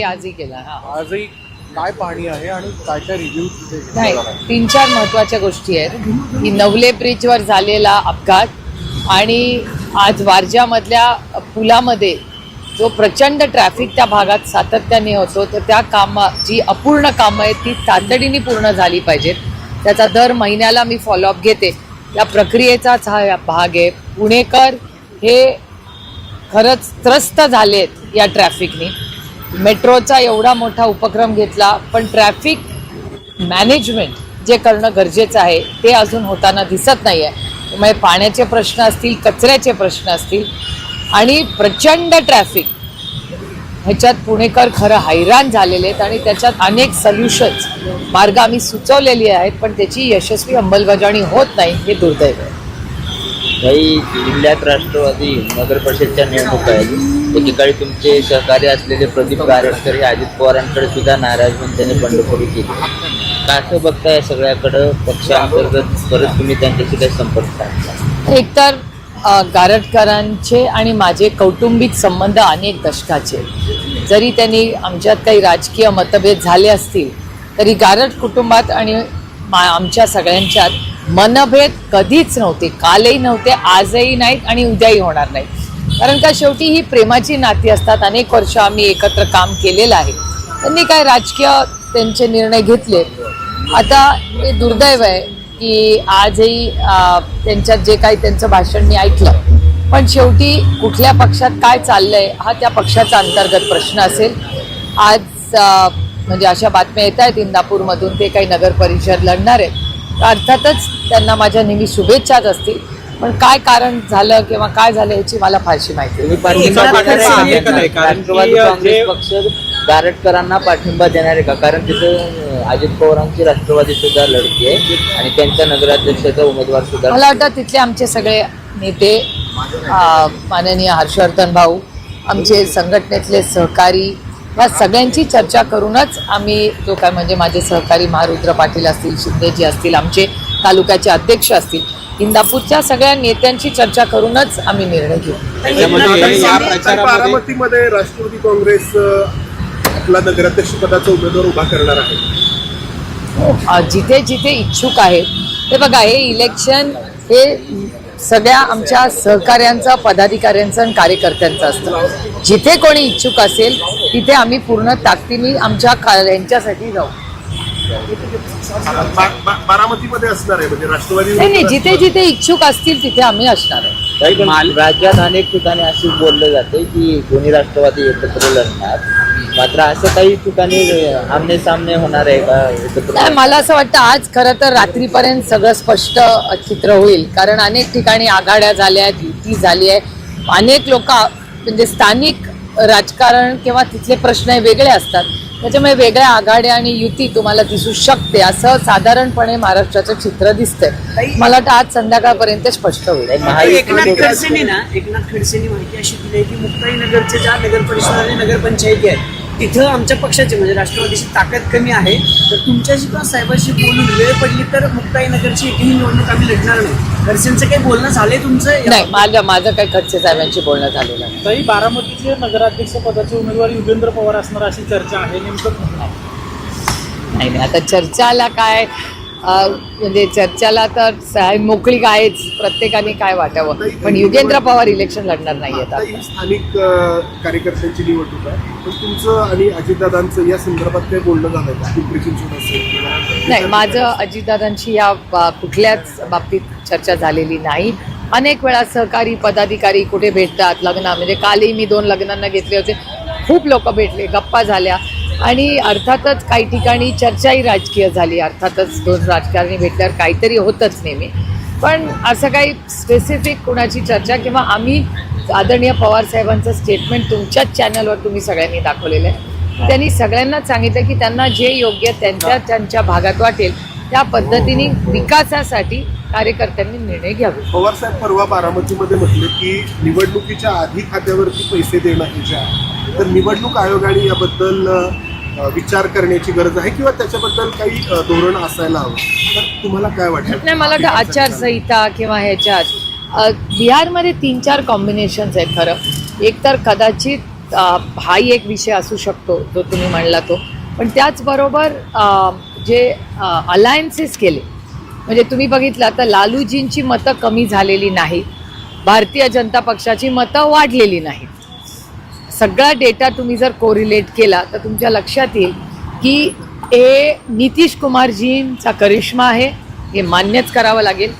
आजही केला हा. आजही काय पाणी आहे आणि काय काय रिव्ह्यू नाही तीन चार महत्त्वाच्या गोष्टी आहेत. की नवले ब्रिजवर झालेला अपघात आणि आज वारजामधल्या पुलामध्ये जो प्रचंड ट्रॅफिक त्या भागात सातत्याने होतो तर त्या कामा जी अपूर्ण कामं आहेत ती तातडीने पूर्ण झाली पाहिजेत. त्याचा दर महिन्याला मी फॉलोअप घेते. त्या प्रक्रियेचाच हा भाग आहे. पुणेकर हे खरंच त्रस्त झालेत या ट्रॅफिकनी मेट्रोचा एवढा मोठा उपक्रम घेतला पण ट्रॅफिक मॅनेजमेंट जे करणं गरजेचं आहे ते अजून होताना दिसत नाही आहे त्यामुळे म्हणजे पाण्याचे प्रश्न असतील कचऱ्याचे प्रश्न असतील आणि प्रचंड ट्रॅफिक. ह्याच्यात पुणेकर खरं हैराण झालेले आहेत आणि त्याच्यात अनेक सल्युशन्स मार्ग आम्ही सुचवलेली आहेत पण त्याची यशस्वी अंमलबजावणी होत नाही हे दुर्दैव आहे. काही जिल्ह्यात राष्ट्रवादी नगर परिषदच्या निवडणूक आहेत. एकेकाळी तुमचे सहकारी असलेले प्रदीप गारटकर हे अजित पवारांकडे सुद्धा नाराज होऊन त्यांनी बंडखोरी केली. कसं बघता या सगळ्याकडं? पक्षांतर्गत परत तुम्ही त्यांच्याशी काही संपर्क साधता? एकतर गारटकरांचे आणि माझे कौटुंबिक संबंध अनेक दशकाचे. जरी त्यांनी आमच्यात काही राजकीय मतभेद झाले असतील तरी गारट कुटुंबात आणि मा आमच्या सगळ्यांच्यात मनभेद कधीच नव्हते कालही नव्हते आजही नाहीत आणि उद्याही होणार नाहीत. कारण का शेवटी ही प्रेमाची नाती असतात अनेक वर्ष आम्ही एकत्र काम केलेलं आहे. त्यांनी काय राजकीय त्यांचे निर्णय घेतले. आता हे दुर्दैव आहे की आजही त्यांच्यात जे काही त्यांचं भाषण मी ऐकलं. पण शेवटी कुठल्या पक्षात काय चाललंय हा त्या पक्षाचा अंतर्गत प्रश्न असेल. आज म्हणजे अशा बातम्या येत आहेत इंदापूरमधून ते काही नगर परिषद लढणार आहेत. अर्थातच त्यांना माझ्या नेहमी शुभेच्छाच असतील. पण काय कारण झालं किंवा काय झालं याची मला फारशी माहिती पक्ष गारटकरांना पाठिंबा देणार आहे का? कारण तिथं अजित पवारांची राष्ट्रवादी सुद्धा लढती आहे आणि त्यांच्या नगराध्यक्षाचा उमेदवार सुद्धा मला वाटतं तिथले आमचे सगळे नेते माननीय हर्षवर्धन भाऊ आमचे संघटनेतले सहकारी या सगळ्यांची चर्चा करूनच आम्ही जो काय म्हणजे माझे सहकारी महारुद्र पाटील असतील शिंदेजी असतील आमचे तालुक्याचे अध्यक्ष असतील इंदापूरच्या सगळ्या नेत्यांची चर्चा करूनच आम्ही निर्णय घेऊ. बारामतीमध्ये राष्ट्रवादी काँग्रेस आपला नगराध्यक्ष पदाचा उमेदवार उभा करणार आहे. अ, जिथे जिथे इच्छुक आहेत ते बघा हे इलेक्शन हे सगळ्या आमच्या सहकाऱ्यांचं पदाधिकाऱ्यांचं आणि कार्यकर्त्यांचं असतं. जिथे कोणी इच्छुक असेल तिथे आम्ही पूर्ण ताकदीने आमच्या यांच्यासाठी जाऊ. बारामतीमध्ये असणार आहे म्हणजे राष्ट्रवादी नाही नाही जिथे जिथे इच्छुक असतील तिथे आम्ही असणार आहे. राज्यात अनेक ठिकाणी असे बोललं जाते की दोन्ही राष्ट्रवादी एकत्र लढणार मात्र असं काही ठिकाणी आमने सामने होणार आहे का नाही मला असं वाटतं आज खरं तर रात्रीपर्यंत सगळं स्पष्ट चित्र होईल. कारण अनेक ठिकाणी आघाड्या झाल्या आहेत युती झाली आहे. अनेक लोक म्हणजे स्थानिक राजकारण किंवा तिथले प्रश्न हे वेगळे असतात. त्याच्यामुळे वेगळ्या आघाड्या आणि युती तुम्हाला दिसू शकते. असं साधारणपणे महाराष्ट्राचं चित्र दिसतंय. मला वाटतं आज संध्याकाळपर्यंत स्पष्ट होईल. एकनाथ खडसेंनी ना एकनाथ खडसेंनी माहिती अशी दिली आहे की मुक्ताईनगरच्या ज्या नगर परिषद आणि नगरपंचायती आहेत तिथं आमच्या पक्षाची म्हणजे राष्ट्रवादीची ताकद कमी आहे. तर तुमच्याशी किंवा साहेबांशी बोलून वेळ पडली तर मुक्ताईनगरची एकही निवडणूक आम्ही लढणार नाही. खडसेंचं काही बोलणं झालंय तुमचं? नाही माझं माझं काही खडसे साहेबांशी बोलणं झालेलं नाही. तरी बारामतीचे नगराध्यक्ष पदाचे उमेदवार युगेंद्र पवार असणार अशी चर्चा आहे नेमकं नाही नाही आता चर्चाला काय? म्हणजे चर्चाला तर साहेब मोकळी आहेच प्रत्येकाने काय वाटावं? पण युगेंद्र पवार इलेक्शन लढणार नाही आता. ही स्थानिक कार्यकर्त्यांची निवडणूक आहे. पण तुमचं आणि अजितदादांचं या संदर्भात काही बोलणं झालंय का? पिंपरी चिंचवड असेल किंवा- नाही माझं अजितदादांशी या कुठल्याच बाबतीत चर्चा झालेली नाही. अनेक वेळा सहकारी पदाधिकारी कुठे भेटतात? लग्न म्हणजे कालही मी दोन लग्नांना घेतले होते. खूप लोक भेटले गप्पा झाल्या. आणि अर्थातच काही ठिकाणी चर्चाही राजकीय झाली. अर्थातच दोन राजकारणी भेटल्यावर काहीतरी होतच नेहमी. पण असं काही स्पेसिफिक कुणाची चर्चा किंवा आम्ही आदरणीय पवार साहेबांचं स्टेटमेंट तुमच्याच चॅनलवर तुम्ही सगळ्यांनी दाखवलेलं आहे. त्यांनी सगळ्यांना सांगितलं की त्यांना जे योग्य त्यांच्या त्यांच्या भागात वाटेल त्या पद्धतीने विकासासाठी कार्यकर्त्यांनी निर्णय घ्यावे. पवार साहेब परवा बारामतीमध्ये म्हटले की निवडणुकीच्या आधी खात्यावरती पैसे देणं हे जे तर निवडणूक आयोगाने याबद्दल विचार करण्याची गरज आहे किंवा त्याच्याबद्दल काही धोरण असायला हवं? तर तुम्हाला काय वाटतं? नाही मला वाटतं आचारसंहिता किंवा ह्याच्यात बिहारमध्ये तीन चार कॉम्बिनेशन्स आहेत खरं. एक तर कदाचित हाही एक विषय असू शकतो जो तुम्ही म्हणला तो. पण त्याचबरोबर जे अलायन्सेस केले. म्हणजे तुम्ही बघितलं आता लालूजींची मतं कमी झालेली नाहीत. भारतीय जनता पक्षाची मतं वाढलेली नाहीत. सगळा डेटा तुम्ही जर कोरिलेट केला तर तुमच्या लक्षात येईल की हे नितीश कुमारजींचा करिश्मा आहे हे मान्यच करावं लागेल.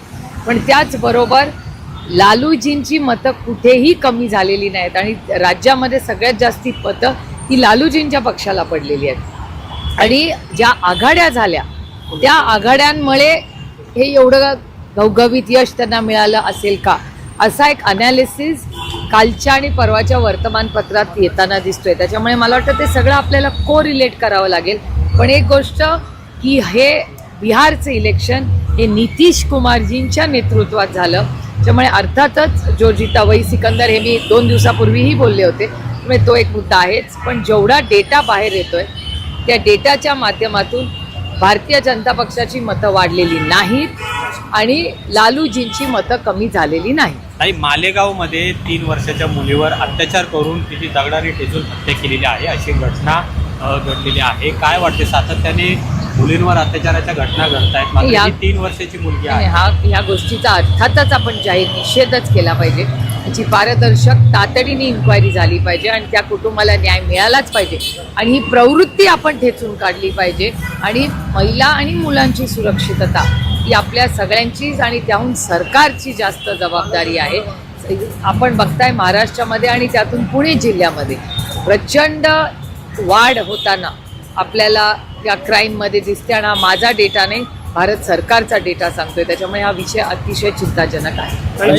पण त्याचबरोबर लालूजींची मतं कुठेही कमी झालेली नाहीत आणि राज्यामध्ये सगळ्यात जास्ती मतं ही लालूजींच्या पक्षाला पडलेली आहेत. आणि ज्या आघाड्या झाल्या त्या आघाड्यांमुळे हे एवढं घवघवीत यश त्यांना मिळालं असेल का? असा एक अनालिसिस कालच्या आणि परवाच्या वर्तमानपत्रात येताना दिसतोय. त्याच्यामुळे मला वाटतं ते सगळं आपल्याला को रिलेट करावं लागेल. पण एक गोष्ट की हे बिहारचं इलेक्शन हे नितीश कुमारजींच्या नेतृत्वात झालं. त्यामुळे अर्थातच जो जिता सिकंदर हे मी दोन दिवसापूर्वीही बोलले होते. त्यामुळे तो एक मुद्दा आहेच. पण जेवढा डेटा बाहेर येतोय त्या डेटाच्या माध्यमातून भारतीय जनता पक्षाची मतं वाढलेली नाहीत. आणि लालूजींची मतं कमी झालेली नाहीत ताई मालेगावमध्ये तीन वर्षाच्या मुलीवर अत्याचार करून तिची दगडाने ठेचून हत्या केलेली आहे अशी घटना घडलेली आहे. काय वाटते सातत्याने मुलींवर अत्याचाराच्या घटना घडत आहेत या- तीन वर्षाची मुलगी आहे. हा ह्या गोष्टीचा अर्थातच आपण जाहीर निषेधच केला पाहिजे. याची पारदर्शक तातडीने इन्क्वायरी झाली पाहिजे आणि त्या कुटुंबाला न्याय मिळालाच पाहिजे. आणि ही प्रवृत्ती आपण ठेचून काढली पाहिजे. आणि महिला आणि मुलांची सुरक्षितता ही आपल्या सगळ्यांचीच आणि त्याहून सरकारची जास्त जबाबदारी आहे. आपण बघताय महाराष्ट्रामध्ये आणि त्यातून पुणे जिल्ह्यामध्ये प्रचंड वाढ होताना आपल्याला या क्राईममध्ये दिसते आणि हा माझा डेटा नाही भारत सरकारचा डेटा सांगतोय. त्याच्यामुळे हा विषय अतिशय चिंताजनक आहे.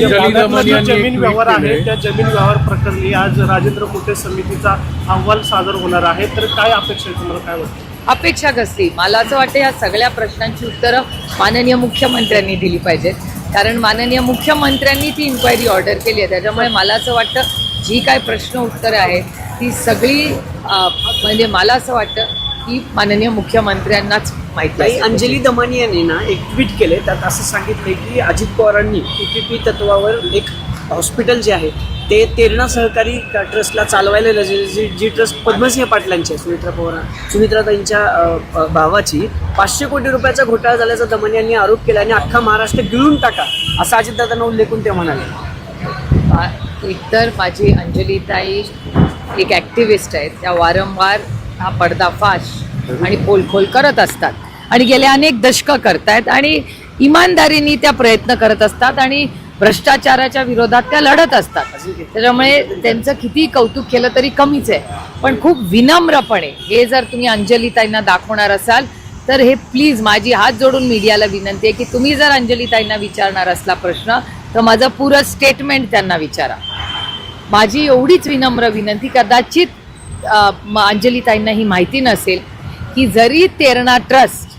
जमीन व्यवहार आहे. त्या जमीन व्यवहार प्रकरणी आज राजेंद्र मोठे समितीचा अहवाल सादर होणार आहे. तर काय अपेक्षा आहे तुम्हाला? काय वाटतं? अपेक्षा कसली मला असं वाटतं या सगळ्या प्रश्नांची उत्तरं माननीय मुख्यमंत्र्यांनी दिली पाहिजेत. कारण माननीय मुख्यमंत्र्यांनी ती इन्क्वायरी ऑर्डर केली आहे. त्याच्यामुळे मला असं वाटतं जी काय प्रश्न उत्तरं आहेत ती सगळी म्हणजे मला असं वाटतं की माननीय मुख्यमंत्र्यांनाच माहिती. अंजली दमानी यांनी ना एक ट्विट केले त्यात असं सांगितले की अजित पवारांनी पीपीपी तत्वावर एक हॉस्पिटल जे आहे ते तेरणा सहकारी ट्रस्टला चालवायला लावले. जी जी ट्रस्ट पद्मसिंह पाटलांची आहे सुमित्रा पवार सुमित्राताईंच्या अ, भावाची पाचशे कोटी रुपयाचा घोटाळा झाल्याचा दमन यांनी आरोप केला आणि अख्खा महाराष्ट्र गिळून टाका असा अजितदादांना उल्लेखून ते म्हणाले. एकतर माझी अंजलीताई एक ॲक्टिव्हिस्ट आहेत. त्या वारंवार हा पडदाफाश आणि खोलखोल करत असतात. आणि गेले अनेक दशकं करतायत आणि इमानदारीने त्या प्रयत्न करत असतात आणि भ्रष्टाचाराच्या विरोधात त्या लढत असतात. त्याच्यामुळे त्यांचं किती कौतुक केलं तरी कमीच आहे. पण खूप विनम्रपणे हे जर तुम्ही अंजलीताईंना दाखवणार असाल तर हे प्लीज माझी हात जोडून मीडियाला विनंती आहे की तुम्ही जर अंजलीताईंना विचारणार असला प्रश्न तर माझं पुरं स्टेटमेंट त्यांना विचारा. माझी एवढीच विनम्र विनंती कदाचित अंजलीताईंना ही माहिती नसेल की जरी तेरणा ट्रस्ट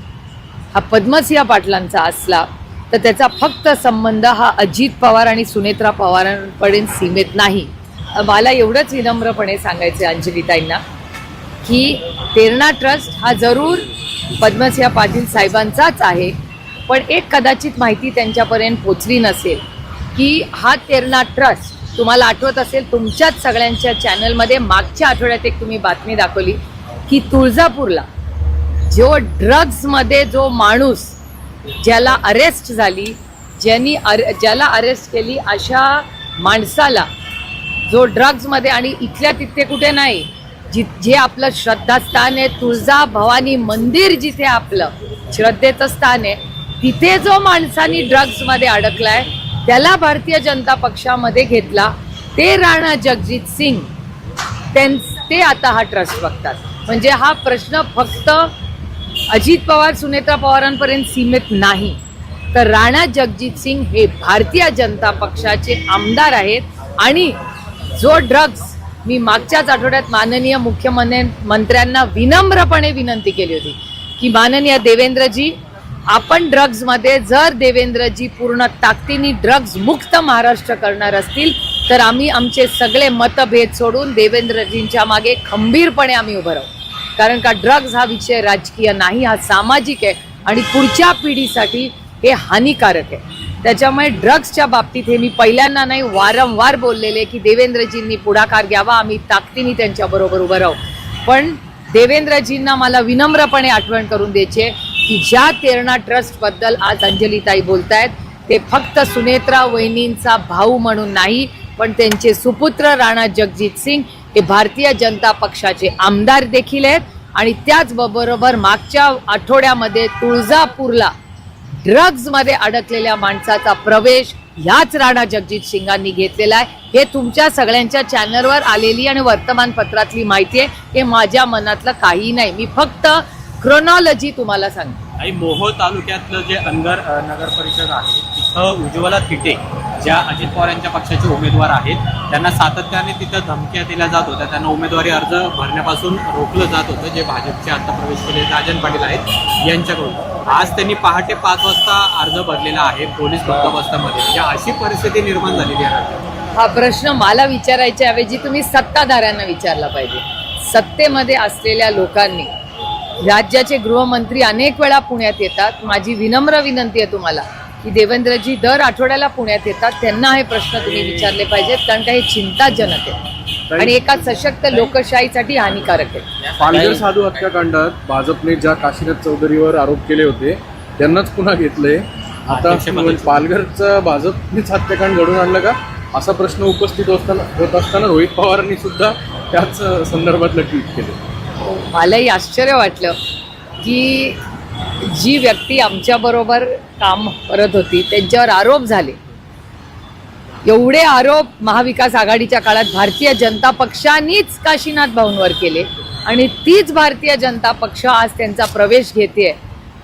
हा पद्मसिंह पाटलांचा असला तर त्याचा फक्त संबंध हा अजित पवार आणि सुनेत्रा पवारांपर्यंत सीमित नाही. मला एवढंच विनम्रपणे सांगायचं अंजलीताईंना की तेरणा ट्रस्ट हा जरूर पद्मसिंह पाटील साहेबांचाच आहे पण एक कदाचित माहिती त्यांच्यापर्यंत पोचली नसेल की हा तेरणा ट्रस्ट तुम्हाला आठवत असेल तुमच्याच सगळ्यांच्या चॅनलमध्ये मागच्या आठवड्यात एक तुम्ही बातमी दाखवली की तुळजापूरला जो ड्रग्जमध्ये जो माणूस ज्याला अरेस्ट झाली ज्यांनी अरे ज्याला अरेस्ट केली अशा माणसाला जो ड्रग्जमध्ये आणि इथल्या तिथे कुठे नाही जि जे आपलं श्रद्धास्थान आहे तुळजा भवानी मंदिर जिथे आपलं श्रद्धेचं स्थान आहे तिथे जो माणसानी ड्रग्जमध्ये अडकलाय त्याला भारतीय जनता पक्षामध्ये घेतला ते राणा जगजित सिंग. त्यां ते आता हा ट्रस्ट बघतात. म्हणजे हा प्रश्न फक्त अजित पवार सुनेत्रा पवारांपर्यंत सीमित नाही. तर राणा जगजित सिंग हे भारतीय जनता पक्षाचे आमदार आहेत आणि जो ड्रग्ज मी मागच्याच आठवड्यात माननीय मुख्यमंत्री मंत्र्यांना विनम्रपणे विनंती केली होती की माननीय देवेंद्रजी आपण ड्रग्जमध्ये जर देवेंद्रजी पूर्ण ताकदीने ड्रग्ज मुक्त महाराष्ट्र करणार असतील तर आम्ही आमचे सगळे मतभेद सोडून देवेंद्रजींच्या मागे खंबीरपणे आम्ही उभं राहू. कारण का ड्रग्ज हा विषय राजकीय नाही हा सामाजिक आहे आणि पुढच्या पिढीसाठी हे हानिकारक आहे. त्याच्यामुळे ड्रग्सच्या बाबतीत हे मी पहिल्यांदा नाही वारंवार बोललेले की देवेंद्रजींनी पुढाकार घ्यावा आम्ही ताकदीने त्यांच्याबरोबर उभं राहू. पण देवेंद्रजींना मला विनम्रपणे आठवण करून द्यायची की ज्या तेरणा ट्रस्टबद्दल आज अंजलीताई बोलतायत ते फक्त सुनेत्रा वहिनींचा भाऊ म्हणून नाही पण त्यांचे सुपुत्र राणा जगजित सिंग हे भारतीय जनता पक्षाचे आमदार देखील आहेत. आणि त्याचबरोबर मागच्या आठवड्यामध्ये तुळजापूरला ड्रग्जमध्ये अडकलेल्या माणसाचा प्रवेश ह्याच राणा जगजित सिंगांनी घेतलेला आहे. हे तुमच्या सगळ्यांच्या चॅनलवर आलेली आणि वर्तमानपत्रातली माहिती आहे. हे माझ्या मनातलं काही नाही. मी फक्त क्रोनॉलॉजी तुम्हाला सांगते. आणि मोहोळ तालुक्यातलं जे अंगर नगर परिषद आहे तिथं उज्ज्वला तिटे ज्या अजित पवार यांच्या पक्षाचे उमेदवार आहेत त्यांना सातत्याने तिथं धमक्या दिल्या जात होत्या. त्यांना उमेदवारी अर्ज भरण्यापासून रोखलं जात होतं जे भाजपचे आता प्रवेश केले. राजन पाटील आहेत यांच्याकडून. आज त्यांनी पहाटे पाच वाजता अर्ज भरलेला आहे पोलीस बंदोबस्तामध्ये. म्हणजे अशी परिस्थिती निर्माण झालेली आहे. हा प्रश्न मला विचारायच्या ऐवजी तुम्ही सत्ताधाऱ्यांना विचारला पाहिजे. सत्तेमध्ये असलेल्या लोकांनी राज्याचे गृहमंत्री अनेक वेळा पुण्यात येतात. माझी विनम्र विनंती आहे तुम्हाला. की देवेंद्रजी दर आठवड्याला पुण्यात येतात. त्यांना हे प्रश्न तुम्ही विचारले पाहिजेत कारण का हे चिंताजनक आहे. आणि एका सशक्त लोकशाहीसाठी हानिकारक आहे. पालघर साधू हत्याकांडात भाजपने ज्या काशीनाथ चौधरीवर आरोप केले होते त्यांनाच पुन्हा घेतले. आता. पालघरचं भाजपनेच हत्याकांड घडून आणलं का? असा प्रश्न उपस्थित असताना होत असताना रोहित पवारांनी सुद्धा त्याच संदर्भातलं ट्विट केलं. मलाही आश्चर्य वाटलं की जी व्यक्ती आमच्याबरोबर काम करत होती त्यांच्यावर आरोप झाले. एवढे आरोप महाविकास आघाडीच्या काळात भारतीय जनता पक्षानेच काशीनाथ भाऊंवर केले आणि तीच भारतीय जनता पक्ष आज त्यांचा प्रवेश घेते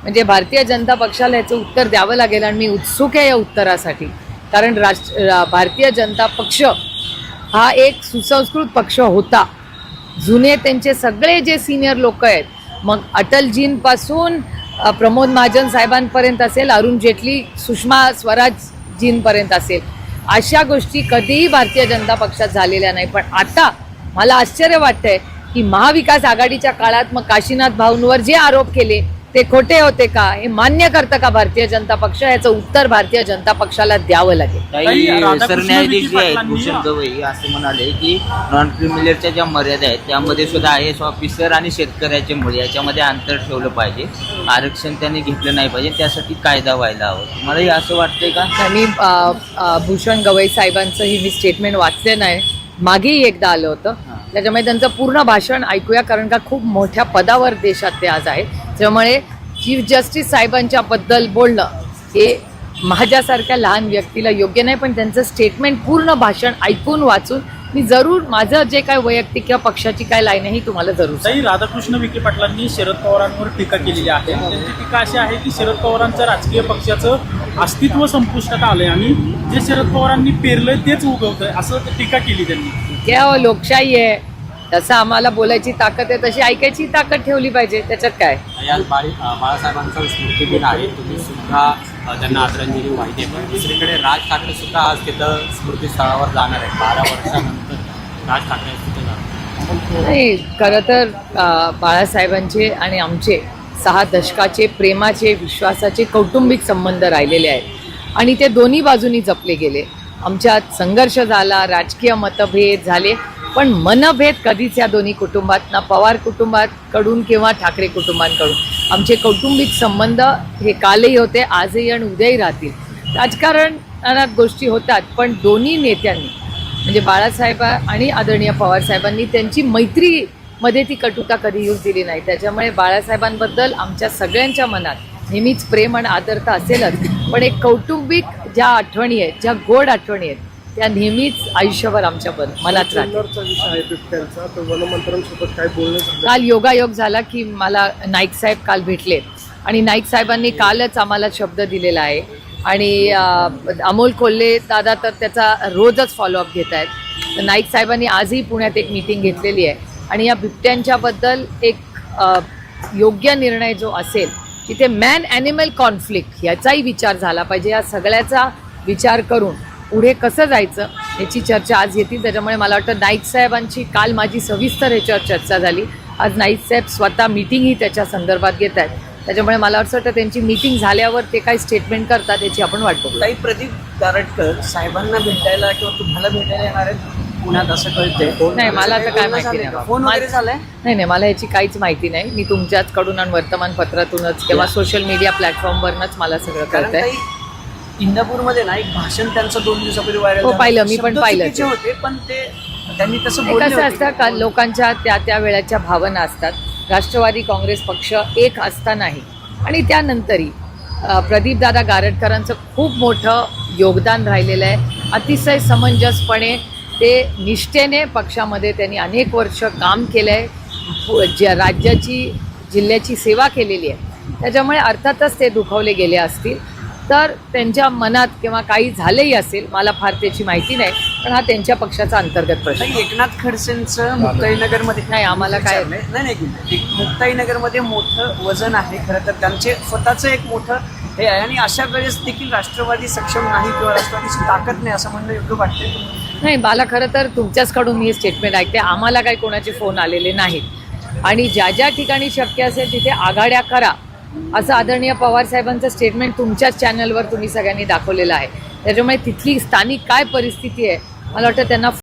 म्हणजे भारतीय जनता पक्षाला याचं उत्तर द्यावं लागेल आणि मी उत्सुक आहे या उत्तरासाठी. कारण राष्ट्र भारतीय जनता पक्ष हा एक सुसंस्कृत पक्ष होता. जुने त्यांचे सगळे जे सिनियर लोक आहेत मग अटलजींपासून प्रमोद महाजन साहेबांपर्यंत असेल अरुण जेटली सुषमा स्वराजजींपर्यंत असेल. अशा गोष्टी कधीही भारतीय जनता पक्षात झालेल्या नाही. पण आता मला आश्चर्य वाटतंय की महाविकास आघाडीच्या काळात मग काशीनाथ भाऊंवर जे आरोप केले ते खोटे होते का? हे मान्य करतं का भारतीय जनता पक्ष? याचं उत्तर भारतीय जनता पक्षाला द्यावं लागेल. काही सरन्यायाधीश जे आहेत भूषण गवई असं म्हणाले की नॉन क्रिमिनलच्या ज्या मर्यादा आहेत त्यामध्ये सुद्धा आय एस ऑफिसर आणि शेतकऱ्याचे मुळे याच्यामध्ये अंतर ठेवलं पाहिजे. आरक्षण त्यांनी घेतलं नाही पाहिजे. त्यासाठी कायदा व्हायला हवं. मलाही असं वाटतंय का? मी अ, अ, भूषण गवई साहेबांचं ही मी स्टेटमेंट वाचले नाही. मागेही एकदा आलं होतं. त्याच्यामुळे त्यांचं पूर्ण भाषण ऐकूया कारण का खूप मोठ्या पदावर देशात ते आज आहेत. त्यामुळे चीफ जस्टिस साहेबांच्या बद्दल बोलणं हे माझ्यासारख्या लहान व्यक्तीला योग्य नाही पण त्यांचं स्टेटमेंट पूर्ण भाषण ऐकून वाचून मी जरूर माझं जे काय वैयक्तिक किंवा पक्षाची काय लाईन आहे ही तुम्हाला जरूर. ताई राधाकृष्ण विखे पाटलांनी शरद पवारांवर टीका केलेली आहे. त्यांची टीका अशी आहे की शरद पवारांचं राजकीय पक्षाचं अस्तित्व संपुष्टात आलंय आणि जे शरद पवारांनी पेरलंय तेच उगवतंय असं टीका केली त्यांनी. क्या हो, लोकशाही आहे. तसं आम्हाला बोलायची ताकद आहे तशी ऐकायची ताकद ठेवली पाहिजे. त्याच्यात काय? बाळी बाळासाहेबांचा स्मृती दिन आहे तुम्ही सुद्धा त्यांना आदरांजली वाहिली पण दुसरीकडे राज ठाकरे सुद्धा आज तिथं स्मृतीस्थळावर जाणार आहे बारा वर्षानंतर राज ठाकरे आज तिथं जाणार नाही खरं तर बाळासाहेबांचे आणि आमचे सहा दशकाचे प्रेमाचे विश्वासाचे कौटुंबिक संबंध राहिलेले आहेत. आणि ते दोन्ही बाजूनी जपले गेले. आमच्यात संघर्ष झाला राजकीय मतभेद झाले. पण मनभेद कधीच या दोन्ही कुटुंबात ना पवार कुटुंबाकडून किंवा ठाकरे कुटुंबांकडून. आमचे कौटुंबिक संबंध हे कालही होते आजही आणि उद्याही राहतील. राजकारणात गोष्टी होतात पण दोन्ही नेत्यांनी म्हणजे बाळासाहेब आणि आदरणीय पवार साहेबांनी त्यांची मैत्रीमध्ये ती कटुता कधी येऊ दिली नाही. त्याच्यामुळे बाळासाहेबांबद्दल आमच्या सगळ्यांच्या मनात नेहमीच प्रेम आणि आदरता असेलच पण एक कौटुंबिक ज्या आठवणी आहेत ज्या गोड आठवणी आहेत त्या नेहमीच आयुष्यभर आमच्या बन मनात राहतात जुन्नरचा विषय आहे बिबट्यांचा तर वनमंत्र्यांसोबत काय बोलणं झालं? काल योगायोग झाला की मला नाईक साहेब काल भेटले. आणि नाईक साहेबांनी कालच आम्हाला शब्द दिलेला आहे. आणि अं, अमोल कोल्हे दादा तर त्याचा रोजच फॉलोअप घेत आहेत. तर नाईक साहेबांनी आजही पुण्यात एक मीटिंग घेतलेली आहे. आणि या बिबट्यांच्याबद्दल एक अं, योग्य निर्णय जो असेल तिथे मॅन ॲनिमल कॉन्फ्लिक्ट याचाही विचार झाला पाहिजे. या सगळ्याचा विचार करून पुढे कसं जायचं याची चर्चा आज येतील त्याच्यामुळे मला वाटतं नाईक साहेबांची काल माझी सविस्तर ह्याच्यावर चर्चा झाली. आज नाईक साहेब स्वतः मीटिंगही त्याच्या संदर्भात घेत आहेत. त्याच्यामुळे मला असं वाटतं त्यांची मीटिंग झाल्यावर ते काय स्टेटमेंट करतात याची आपण वाट बघू. ताई प्रदीप गारटकर साहेबांना भेटायला किंवा तुम्हाला भेटायला येणार आहेत? पुण्यात असं कळतंय. नाही मला आता काय माहिती नाही. का? फोन वगैरे झालाय नाही नाही मला याची काहीच माहिती नाही. मी तुमच्याच कडून आणि वर्तमानपत्रातूनच किंवा सोशल मीडिया प्लॅटफॉर्मवरनच मला सगळं कळतंय. काही इंदापूरमध्ये ना एक भाषण त्यांचं दोन दिवसापूर्वी व्हायरल हो, पाहिलं, मी पण पाहिलं ते. होते पण ते त्यांनी तसं बोलले होते. असतं की का लोकांच्या त्या त्या वेळाच्या भावना असतात. राष्ट्रवादी काँग्रेस पक्ष एक असतानाही आणि त्यानंतरही अ, प्रदीपदादा गारटकरांचं खूप मोठं योगदान राहिलेलं आहे. अतिशय समंजसपणे ते निष्ठेने पक्षामध्ये त्यांनी अनेक वर्ष काम केलं आहे ज्या राज्याची जिल्ह्याची सेवा केलेली आहे. त्याच्यामुळे अर्थातच ते दुखावले गेले असतील. तर त्यांच्या मनात किंवा काही झालंही असेल मला फार त्याची माहिती नाही पण हा त्यांच्या पक्षाचा अंतर्गत प्रश्न एकनाथ खडसेंचं मुक्ताईनगरमध्ये नाही, आम्हाला काय-. नाही नाही मुक्ताईनगरमध्ये मोठं वजन आहे खरं तर त्यांचे स्वतःचं एक मोठं हे आहे. आणि अशा वेळेस देखील राष्ट्रवादी सक्षम नाही किंवा राष्ट्रवादीची ताकद नाही असं म्हणणं योग्य तुम्हाला? नाही मला खरं तर तुमच्याचकडून ही स्टेटमेंट ऐकते. आम्हाला काही कोणाचे फोन आलेले नाहीत. आणि ज्या ज्या ठिकाणी शक्य असेल तिथे आघाड्या करा. असं आदरणीय पवार साहेबांचं स्टेटमेंट तुमच्याच चॅनलवर तुम्ही सगळ्यांनी दाखवलेलं आहे. त्याच्यामुळे तिथली स्थानिक काय परिस्थिती आहे मला वाटतं त्यांना